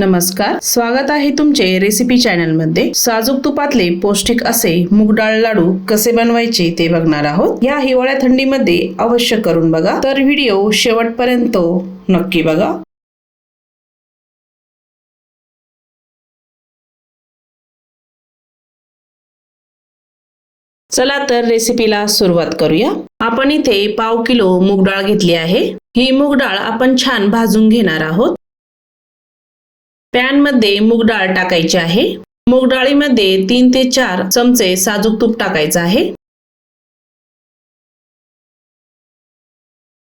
नमस्कार स्वागत आहे तुमचे रेसिपी चॅनलमध्ये साजूक तुपातले पौष्टिक असे मुगडाळ लाडू कसे बनवायचे ते बघणार आहोत. या हिवाळ्या थंडीमध्ये अवश्य करून बघा. तर व्हिडिओ शेवटपर्यंत नक्की बघा. चला तर रेसिपीला सुरुवात करूया. आपण इथे पाव किलो मूग डाळ घेतली आहे. ही मूग डाळ आपण छान भाजून घेणार आहोत. पॅनमध्ये मूग डाळ टाकायची आहे. मूग डाळीमध्ये तीन ते चार चमचे साजूक तूप टाकायचं आहे.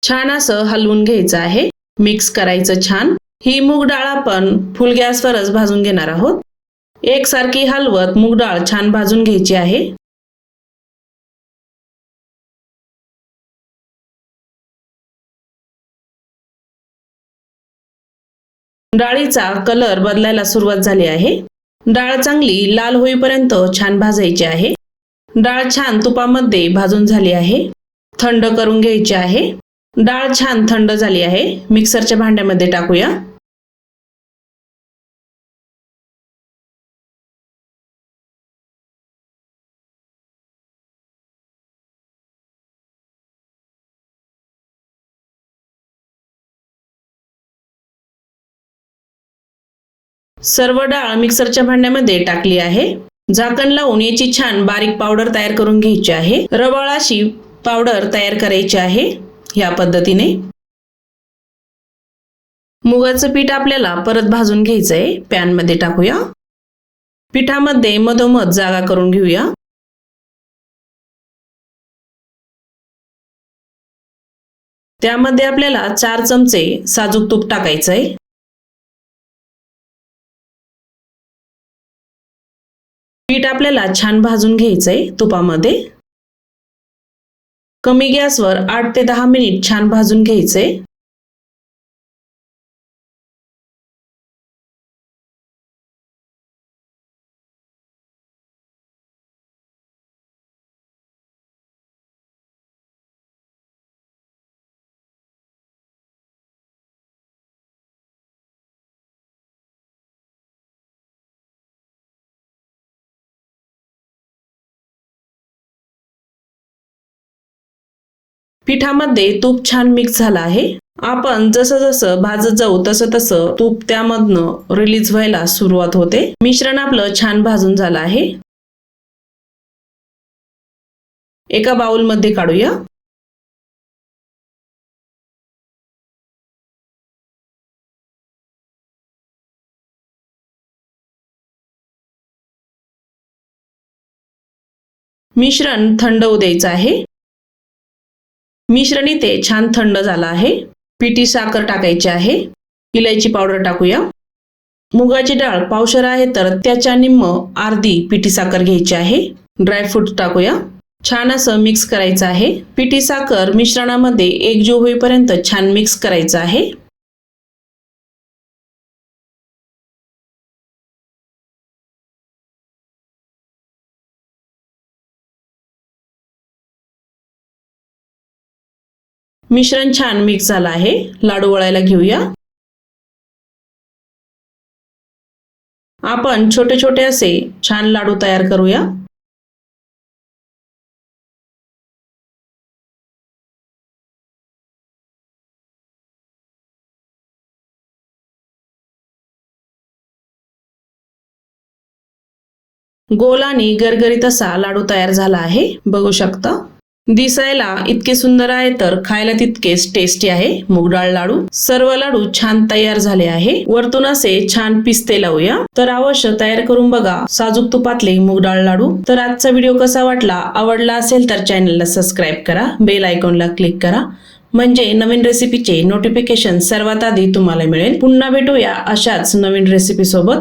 छान असं हलवून घ्यायचं आहे. मिक्स करायचं छान. ही मूग डाळ आपण फुल गॅसवरच भाजून घेणार आहोत. एकसारखी हलवत मूग डाळ छान भाजून घ्यायची आहे. डाळीचा कलर बदलायला सुरुवात झाली आहे. डाळ चांगली लाल होईपर्यंत छान भाजायची आहे. डाळ छान तुपामध्ये भाजून झाली आहे. थंड करून घ्यायची आहे. डाळ छान थंड झाली आहे. मिक्सरच्या भांड्यामध्ये टाकूया. सर्व डाळ मिक्सरच्या भांड्यामध्ये टाकली आहे. झाकण लावून याची छान बारीक पावडर तयार करून घ्यायची आहे. रवाळाशी पावडर तयार करायची आहे. या पद्धतीने. मुगाचं पीठ आपल्याला परत भाजून घ्यायचं आहे पॅनमध्ये टाकूया. पिठामध्ये मधोमध जागा करून घेऊया. त्यामध्ये आपल्याला चार चमचे साजूक तूप टाकायचं आहे पीठ आपल्याला छान भाजून घ्यायचंय तुपामध्ये. कमी गॅसवर आठ ते दहा मिनिट छान भाजून घ्यायचंय. पिठामध्ये तूप छान मिक्स झालं आहे. आपण जसं जसं भाजत जाऊ तसं तसं तूप त्यामधनं रिलीज व्हायला सुरुवात होते. मिश्रण आपलं छान भाजून झालं आहे. एका बाउलमध्ये काढूया. मिश्रण थंड होऊ द्यायचं आहे. मिश्रण इथे छान थंड झालं आहे. पिठी साखर टाकायची आहे. इलायची पावडर टाकूया. मुगाची डाळ पावशर आहे तर त्याच्या निम्म अर्धी पिठी साखर घ्यायची आहे. ड्रायफ्रूट टाकूया. छान असं मिक्स करायचं आहे. पिठी साखर मिश्रणामध्ये एकजीव होईपर्यंत छान मिक्स करायचं आहे. मिश्रण छान मिक्स झालं आहे. लाडू वळायला घेऊया. आपण छोटे छोटे असे छान लाडू तयार करूया. गोल आणि गरगरीत असा लाडू तयार झाला आहे. बघू शकता. दिसायला इतके सुंदर आहे तर खायला तितकेच टेस्टी आहे. मुगडाळ लाडू सर्व लाडू छान तयार झाले आहे. वरतून असे छान पिस्ते लावूया. तर अवश्य तयार करून बघा. साजूक तुपातले मुगडाळ लाडू. तर आजचा व्हिडिओ कसा वाटला आवडला असेल तर चॅनलला सबस्क्राईब करा. बेल आयकॉनला क्लिक करा. म्हणजे नवीन रेसिपीचे नोटिफिकेशन सर्वात आधी तुम्हाला मिळेल. पुन्हा भेटूया अशाच नवीन रेसिपी सोबत.